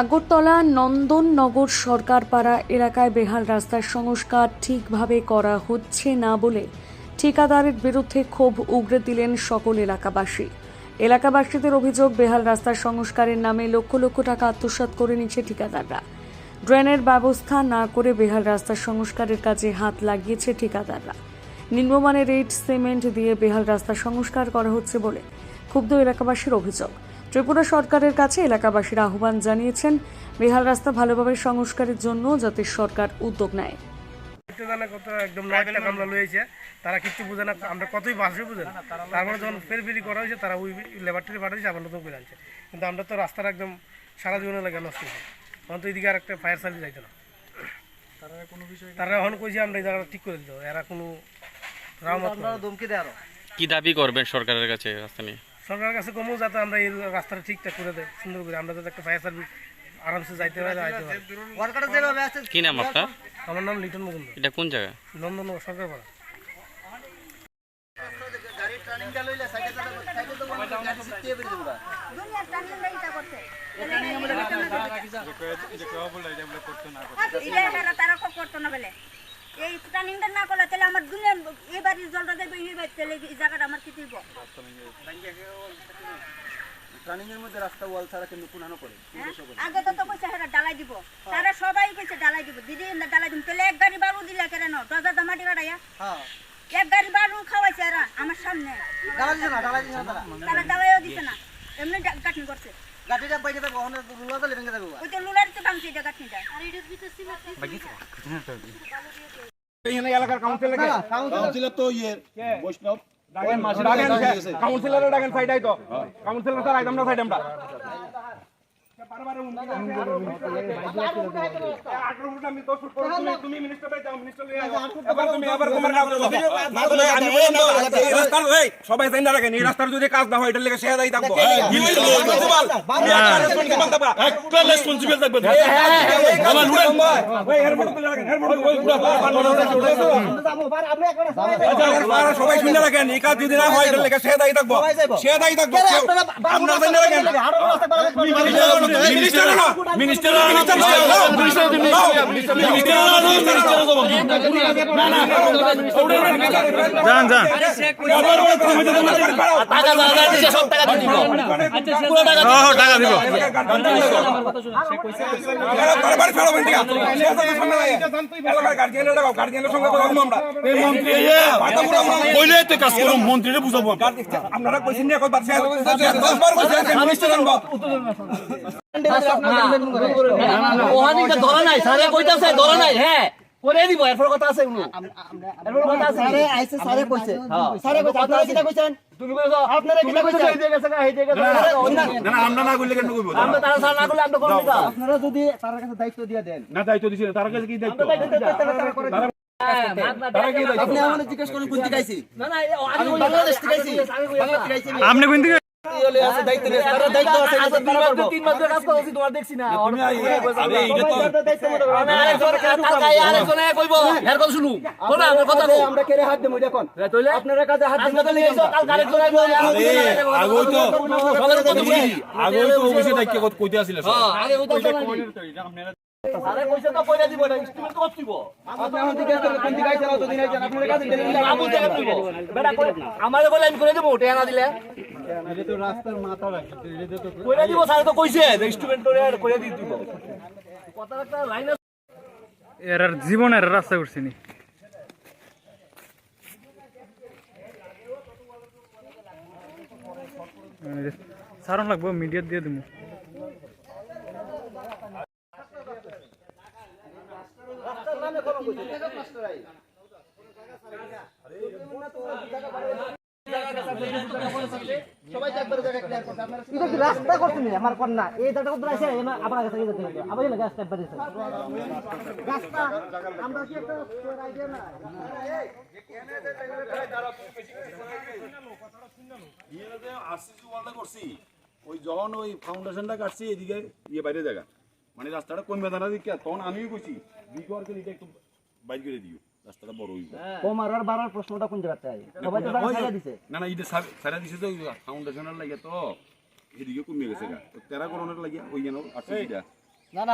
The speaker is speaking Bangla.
আগরতলা নন্দননগর সরকারপাড়া এলাকায় বেহাল রাস্তার সংস্কার ঠিকভাবে করা হচ্ছে না বলে ঠিকাদারের বিরুদ্ধে ক্ষোভ উগরে দিলেন সকল এলাকাবাসী। এলাকাবাসীদের অভিযোগ, বেহাল রাস্তার সংস্কারের নামে লক্ষ লক্ষ টাকা আত্মসাৎ করে নিচ্ছে ঠিকাদাররা। ড্রেনের ব্যবস্থা না করে বেহাল রাস্তার সংস্কারের কাজে হাত লাগিয়েছে ঠিকাদাররা। নিম্নমানের রেট, সিমেন্ট দিয়ে বেহাল রাস্তা সংস্কার করা হচ্ছে বলে ক্ষুব্ধ এলাকাবাসীর অভিযোগ। ত্রিপুরা সরকারের কাছে এলাকাবাসীর আহ্বান জানিয়েছেন বেহাল রাস্তা ভালোভাবে সংস্কারের জন্য যাতে সরকার উদ্যোগ নেয়। দেখতে কত একদম লাখ টাকা আমরা লয়েছে তারা কিচ্ছু বুঝে না আমরা কতই বাসে বুঝে না। তারপরে যখন ফেরফেরি করা হয়েছে তারা ওই লেবারটি পাঠিয়েছে আবার নতুন করে আনছে। কিন্তু আমরা তো রাস্তাটা একদম সারা জীবনে লাগে নষ্ট হয়েছে। তখন তো এদিকে আর একটা ফায়ার সার্ভিস যাইতো না। তারা এখন কইছে আমরা এই জায়গাটা ঠিক করে দিতে এরা কোনো রামত ধমকি দেয় কি দাবি করবেন সরকারের কাছে রাস্তা নিয়ে? সরকারের কাছে কমও যাতে আমরা এই রাস্তাটা ঠিকঠাক করে দেয় সুন্দর করে। আমরা যাতে একটা ফায়ার সার্ভিস আরামসে যাইতে পারে যাইতে পারে। কি নাম আপনার? আমার নাম লিটন মুকুন্দ এটা কোন জায়গা নন্দন সরকার পাড়া গাড়ি টার্নিংটা লইলে সাইডে সাইডে তো বন্ধ গাড়ি সিটিয়ে বেরিয়ে যাবে দুনিয়ার টার্নিং লাইটা করতে এটা হেরা তারা খুব করতো না বলে এই টার্নিংটা না করলে তাহলে আমার দুনিয়ার এই বাড়ির জলটা দেবে এই বাড়ি এই জায়গাটা আমার কি দিব? টার্নিং এর মধ্যে রাস্তা ওয়াল ছাড়া কিন্তু পুনানো করে আগে তো তো কইছে হেরা ডালাই দিব। তারা সবাই কইছে ডালাই দিব। দিদি না ডালাই দিব। তাহলে এক গাড়ি বালু দিলে কেন? দামাটি হ্যাঁ। এক গাড়ি বালু খাওয়াইছে এরা আমার সামনে। ডালা দিছে না ডালা দিছে না তারা। তারা ডালাইও দিছে না। এমনি কাটিং করছে। বাইরে তো ওই তো ভাঙছে এটা কাটিংটা কাউন্সিলর তো ইয়ে বৈষ্ণব। কাউন্সিলর ডাকেন সাইড আইতো। কাউন্সিলর স্যার আইতাম না সাইড আমরা সবাই জানি না রাখেন এই রাস্তার যদি কাজ না হয় এটার লেগে সে দায়ী থাকব সবাই শুনে রাখেন এই কাজ যদি না হয় এটার লেগে সে দায়ী থাকব সে দায়ী থাকব আপনারা জানি রাখেন মিনিস্টার না মিনিস্টার মিনিস্টার যান যান টাকা দিব মন্ত্রীরে বুঝাবো আপনারা কইছেন না ওহানিকা ধরা নাই সারে কইতাছে ধরা নাই হ্যাঁ করে দিব এরপর কথা আছে উনি এরপর কথা আছে আরে আইছে সারে কইছে সারে কইছে আপনারা কিটা কইছেন তুমি কইছো আপনারা কিটা কইছেন এই দিকে গেছে এই দিকে গেছে না না আমরা না কইলে কেন কইবো আমরা তারা সারা না করলে আমরা কোন দিকা আপনারা যদি তার কাছে দায়িত্ব দিয়ে দেন না দায়িত্ব দিছি তার কাছে কি দায়িত্ব আপনি আমাকে জিজ্ঞেস করেন কোন দিকে আইছি না না আমি বাংলাদেশ থেকে আইছি বাংলাদেশ থেকে আইছি আপনি কোন দিকে ইয়ে আছে দায়িত্ব নিয়ে তারা দায়িত্ব আছে আচ্ছা, তারা তিন মাস করব। তিন মাস ধরে কাজ করছি তোমার দেখছি না আরে এটা তো সবাই দায়িত্ব মতো করব। আমি আরেকজন কালকে আরেকজনে কইবো এর কথা শুনু শোনা আমার কথা আরে কও আমরা কেড়ে হাত দেবো দেখুন তইলে আপনারা কাছে হাত দিন আজকে তো নিয়েছো কালকে আরেকজন আইবো আগে তো আগে তো অফিসে দায়িত্ব কইতে আছিল আরে কইছে তো কইরা দিব এটা ইনস্ট্রুমেন্ট কত দিব? আপনি এখন জিজ্ঞেস কোন দিকে আইছেন অতদিন আইছেন আপনারা কাছে দেন বাবু থেকে দিব। বেটা কই আমারে বলে আমি করে দেব ওটা না দিলে। কইরা দিব স্যার তো কইছে ইনস্ট্রুমেন্ট করে করে দি দিব। কথা একটা লাইন এর জীবনের রাস্তা করছিনি সারণ লাগবো মিডিয়া দিয়ে দিব সবাই তো একবারে জায়গা ক্লিয়ার করতে আপনারা এটা কি রাস্তা করছেন আমার কন্যা। এই জায়গা কোথায় আছে আবার কাছে যেতে হবে আবার এলাকা স্টেপ স্টেপ রাস্তা আমরা কি একটা আইডিয়া না? আরসিসি ওয়ালটা করছি ওই যখন ওই ফাউন্ডেশনটা কাটছি এদিকে ইয়ে বাইরে জায়গা। মানে রাস্তাটা কমবে না দিকে। তখন আমিও কইছি বিকর করে এটা একটু বাইর করে দিও রাস্তাটা বড় হইব। কমার আর বাড়ার প্রশ্নটা কোন জায়গাতে আছে সবাই তো জায়গা ছাড়া দিছে। না না এটা সারা দিছে তো ফাউন্ডেশনের লাগে তো এদিকে কমে গেছে গা। তো তেরা করোনার লাগিয়া ওই যেন আরসিসিটা